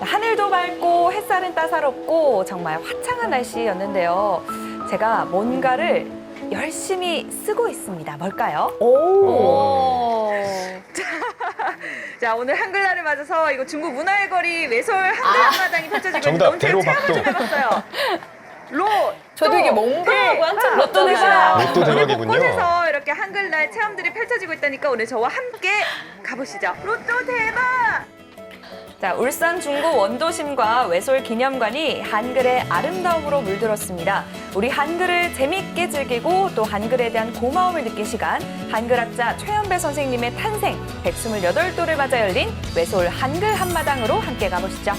하늘도 밝고 햇살은 따사롭고 정말 화창한 날씨였는데요. 제가 뭔가를 열심히 쓰고 있습니다. 뭘까요? 오. 자 오늘 한글날을 맞아서 이거 중국 문화의 거리 외솔 한글 한마당이 펼쳐지고 정답, 있는데 오늘 제가 대로박도. 체험을 좀 해봤어요. 로. 저도 또, 이게 뭔가 네, 하고 한참 로또 놀랐어요. 대박. 로또 대박이군요. 곳곳에서 이렇게 한글날 체험들이 펼쳐지고 있다니까 오늘 저와 함께 가보시죠. 로또 대박! 자, 울산 중구 원도심과 외솔 기념관이 한글의 아름다움으로 물들었습니다. 우리 한글을 재밌게 즐기고 또 한글에 대한 고마움을 느낀 시간, 한글학자 최연배 선생님의 탄생 128도를 맞아 열린 외솔 한글 한마당으로 함께 가보시죠.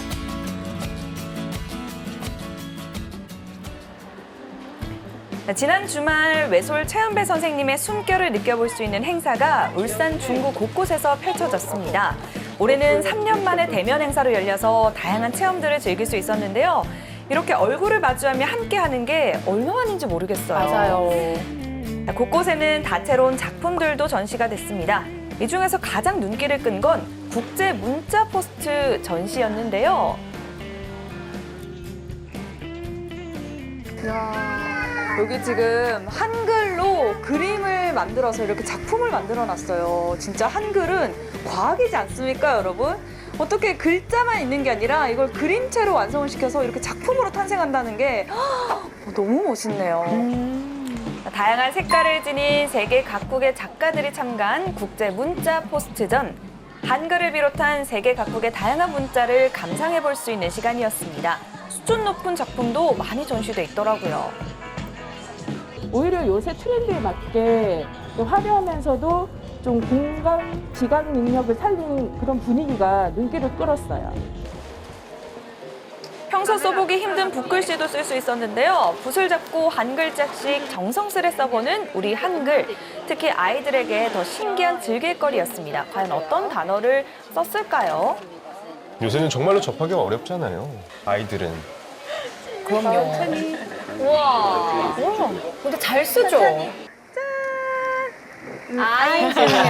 지난 주말 외솔 최연배 선생님의 숨결을 느껴볼 수 있는 행사가 울산 중구 곳곳에서 펼쳐졌습니다. 올해는 3년 만에 대면 행사로 열려서 다양한 체험들을 즐길 수 있었는데요. 이렇게 얼굴을 마주하며 함께하는 게 얼마만인지 모르겠어요. 맞아요. 자, 곳곳에는 다채로운 작품들도 전시가 됐습니다. 이 중에서 가장 눈길을 끈 건 국제 문자 포스트 전시였는데요. 여기 지금 한글로 그림을 만들어서 이렇게 작품을 만들어 놨어요. 진짜 한글은 과학이지 않습니까, 여러분? 어떻게 글자만 있는 게 아니라 이걸 그림체로 완성을 시켜서 이렇게 작품으로 탄생한다는 게 헉, 너무 멋있네요. 다양한 색깔을 지닌 세계 각국의 작가들이 참가한 국제 문자 포스트전. 한글을 비롯한 세계 각국의 다양한 문자를 감상해 볼 수 있는 시간이었습니다. 수준 높은 작품도 많이 전시돼 있더라고요. 오히려 요새 트렌드에 맞게 좀 화려하면서도 좀 공감, 지각 능력을 살리는 그런 분위기가 눈길을 끌었어요. 평소 써보기 힘든 붓글씨도 쓸 수 있었는데요. 붓을 잡고 한 글자씩 정성스레 써보는 우리 한글. 특히 아이들에게 더 신기한 즐길거리였습니다. 과연 어떤 단어를 썼을까요? 요새는 정말로 접하기가 어렵잖아요. 아이들은. 그럼요. 우와. 우와. 근데 잘 쓰죠? 아이들이요.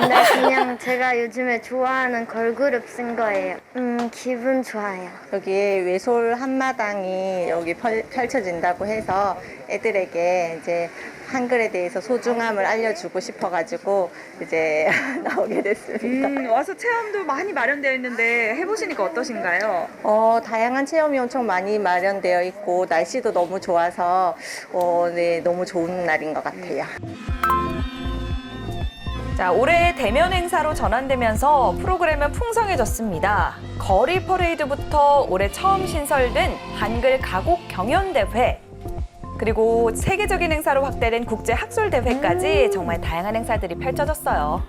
근데 그냥 제가 요즘에 좋아하는 걸그룹 쓴 거예요. 음, 기분 좋아요. 여기 외솔 한마당이 여기 펼- 펼쳐진다고 해서 애들에게 이제 한글에 대해서 소중함을 알려주고 싶어가지고 이제 나오게 됐습니다. 음, 와서 체험도 많이 마련되어 있는데 해보시니까 어떠신가요? 어, 다양한 체험이 엄청 많이 마련되어 있고 날씨도 너무 좋아서 어, 네, 너무 좋은 날인 것 같아요. 자, 올해 대면 행사로 전환되면서 프로그램은 풍성해졌습니다. 거리 퍼레이드부터 올해 처음 신설된 한글 가곡 경연대회, 그리고 세계적인 행사로 확대된 국제 학술 대회까지 정말 다양한 행사들이 펼쳐졌어요.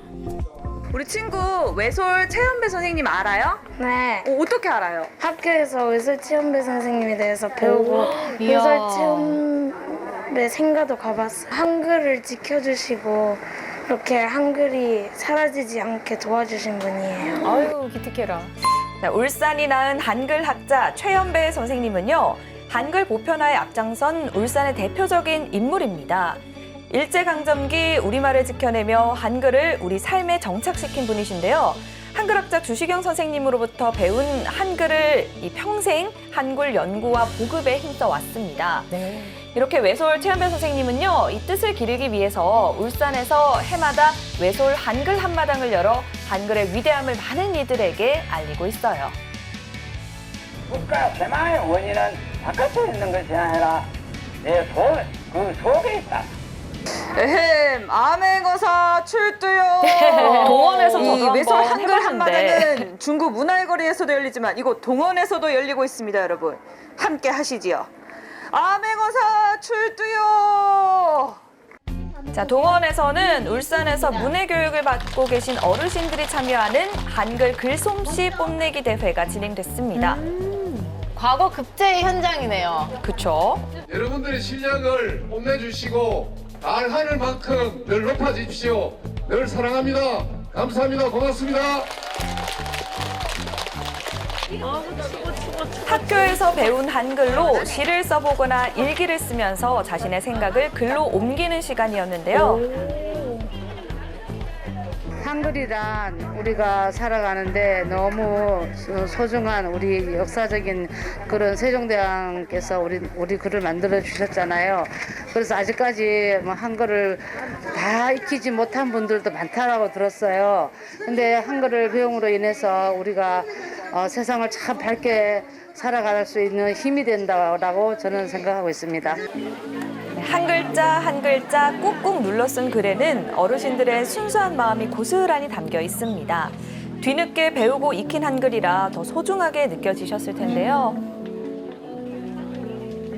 우리 친구 외솔 최연배 선생님 알아요? 네. 어, 떻게 알아요? 학교에서 의술 체험배 선생님에 대해서 배우고 이야. 의술 체험배 생가도 가봤어요. 한글을 지켜주시고 이렇게 한글이 사라지지 않게 도와주신 분이에요. 아유, 기특해라. 자, 울산이 낳은 한글 학자 최연배 선생님은요, 한글 보편화에 앞장선 울산의 대표적인 인물입니다. 일제강점기 우리말을 지켜내며 한글을 우리 삶에 정착시킨 분이신데요. 한글학자 주시경 선생님으로부터 배운 한글을 이 평생 한글 연구와 보급에 힘써 왔습니다. 네. 이렇게 외솔 최연배 선생님은요, 이 뜻을 기르기 위해서 울산에서 해마다 외솔 한글 한마당을 열어 한글의 위대함을 많은 이들에게 알리고 있어요. 국가 대망의 원인은 바깥에 있는 것이 아니라 내 속, 그 속에 있다. 에헴, 암행어사 출두요. 동원에서 이 저도 한번 한글 해봤는데. 한마당은 중구 문화의 거리에서도 열리지만 이곳 동원에서도 열리고 있습니다, 여러분. 함께 하시지요. 암행어사 출두요. 자, 동원에서는 울산에서 문해 교육을 받고 계신 어르신들이 참여하는 한글 글솜씨 뽐내기 대회가 진행됐습니다. 과거 급제의 현장이네요. 그쵸? 여러분들의 실력을 뽐내주시고 날 하늘 만큼 늘 높아지십시오. 늘 사랑합니다. 감사합니다. 고맙습니다. 학교에서 배운 한글로 시를 써보거나 일기를 쓰면서 자신의 생각을 글로 옮기는 시간이었는데요. 한글이란 우리가 살아가는데 너무 소- 소중한 우리 역사적인 그런 세종대왕께서 우리 우리 글을 만들어 주셨잖아요. 그래서 아직까지 뭐 한글을 다 익히지 못한 분들도 많다라고 들었어요. 근데 한글을 배움으로 인해서 우리가 어, 세상을 참 밝게 살아갈 수 있는 힘이 된다라고 저는 생각하고 있습니다. 한 글자 한 글자 꾹꾹 눌러 쓴 글에는 어르신들의 순수한 마음이 고스란히 담겨 있습니다. 뒤늦게 배우고 익힌 한글이라 더 소중하게 느껴지셨을 텐데요.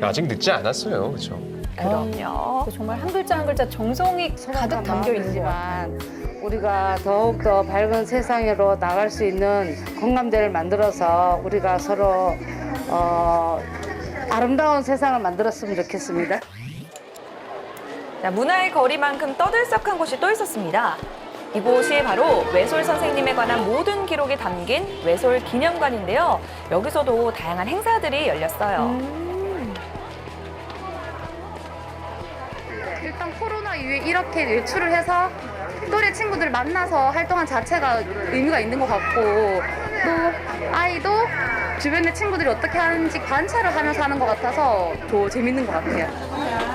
아직 늦지 않았어요. 그렇죠? 그럼요. 정말 한 글자 한 글자 정성이 가득 담겨. 마음이지만 우리가 더욱 더 밝은 세상으로 나갈 수 있는 공감대를 만들어서 우리가 서로 어, 아름다운 세상을 만들었으면 좋겠습니다. 자, 문화의 거리만큼 떠들썩한 곳이 또 있었습니다. 이곳이 바로 외솔 선생님에 관한 모든 기록이 담긴 외솔 기념관인데요. 여기서도 다양한 행사들이 열렸어요. 일단 코로나 이후에 이렇게 외출을 해서 또래 친구들 만나서 활동한 자체가 의미가 있는 것 같고 또 아이도 주변의 친구들이 어떻게 하는지 관찰을 하면서 하는 것 같아서 더 재밌는 것 같아요.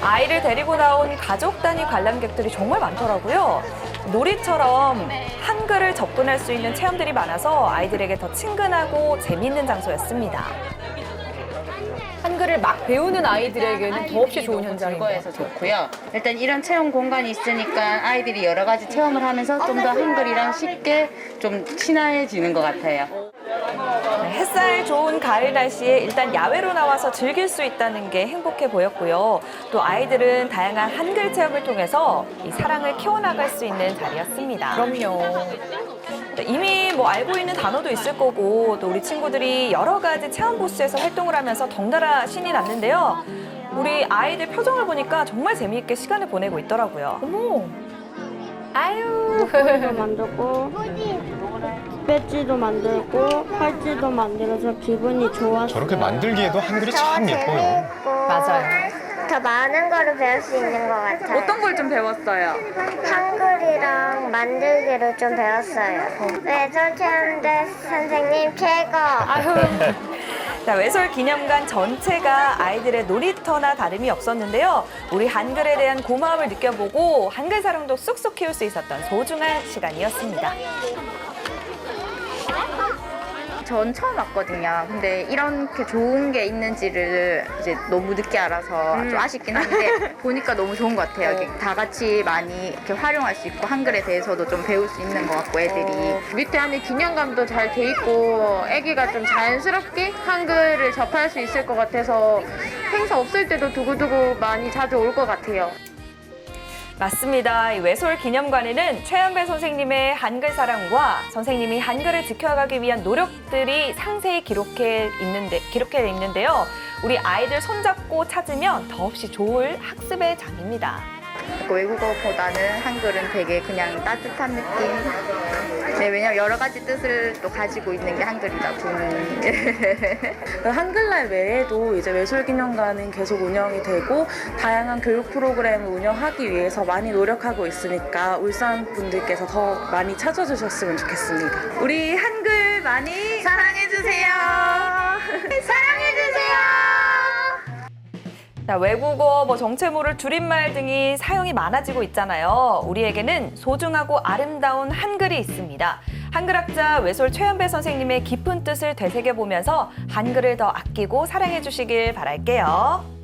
아이를 데리고 나온 가족 단위 관람객들이 정말 많더라고요. 놀이처럼 한글을 접근할 수 있는 체험들이 많아서 아이들에게 더 친근하고 재미있는 장소였습니다. 한글을 막 배우는 아이들에게는 더없이 좋은 것 같아요. 좋고요. 일단 이런 체험 공간이 있으니까 아이들이 여러 가지 체험을 하면서 좀 더 한글이랑 쉽게 좀 친해지는 것 같아요. 네, 햇살 좋은 가을 날씨에 일단 야외로 나와서 즐길 수 있다는 게 행복해 보였고요. 또 아이들은 다양한 한글 체험을 통해서 이 사랑을 키워나갈 수 있는 자리였습니다. 그럼요. 이미 뭐 알고 있는 단어도 있을 거고 또 우리 친구들이 여러 가지 체험 부스에서 활동을 하면서 덩달아 신이 났는데요. 우리 아이들 표정을 보니까 정말 재미있게 시간을 보내고 있더라고요. 어머. 아유. 도 만들고 배지도 만들고 팔찌도 만들어서 기분이 좋았어요. 저렇게 만들기에도 한글이 참 예뻐요. 맞아요. 더 많은 거를 배울 수 있는 것 같아요. 어떤 걸 좀 배웠어요? 한글이랑 만들기를 좀 배웠어요. 외설 체험대 선생님 최고. 자, 외솔 기념관 전체가 아이들의 놀이터나 다름이 없었는데요. 우리 한글에 대한 고마움을 느껴보고 한글 사랑도 쑥쑥 키울 수 있었던 소중한 시간이었습니다. 전 처음 왔거든요. 근데 이렇게 좋은 게 있는지를 이제 너무 늦게 알아서 좀 아쉽긴 한데 보니까 너무 좋은 것 같아요. 이렇게 다 같이 많이 이렇게 활용할 수 있고 한글에 대해서도 좀 배울 수 있는 것 같고 애들이 밑에 안에 기념감도 잘 돼 있고 아기가 좀 자연스럽게 한글을 접할 수 있을 것 같아서 행사 없을 때도 두고두고 많이 자주 올 것 같아요. 맞습니다. 이 외솔 기념관에는 최연배 선생님의 한글 사랑과 선생님이 한글을 지켜가기 위한 노력들이 상세히 기록해 있는데 기록해 있는데요. 우리 아이들 손잡고 찾으면 더없이 좋을 학습의 장입니다. 그 외국어보다는 한글은 되게 그냥 따뜻한 느낌. 네, 왜냐면 여러 가지 뜻을 또 가지고 있는 게 한글이다 보니. 한글날 외에도 이제 외솔기념관은 계속 운영이 되고 다양한 교육 프로그램을 운영하기 위해서 많이 노력하고 있으니까 울산 분들께서 더 많이 찾아주셨으면 좋겠습니다. 우리 한글 많이 사랑해주세요. 사랑해주세요. 자, 외국어, 뭐 정체모를 줄임말 등이 사용이 많아지고 있잖아요. 우리에게는 소중하고 아름다운 한글이 있습니다. 한글학자 외솔 최연배 선생님의 깊은 뜻을 되새겨 보면서 한글을 더 아끼고 사랑해 주시길 바랄게요.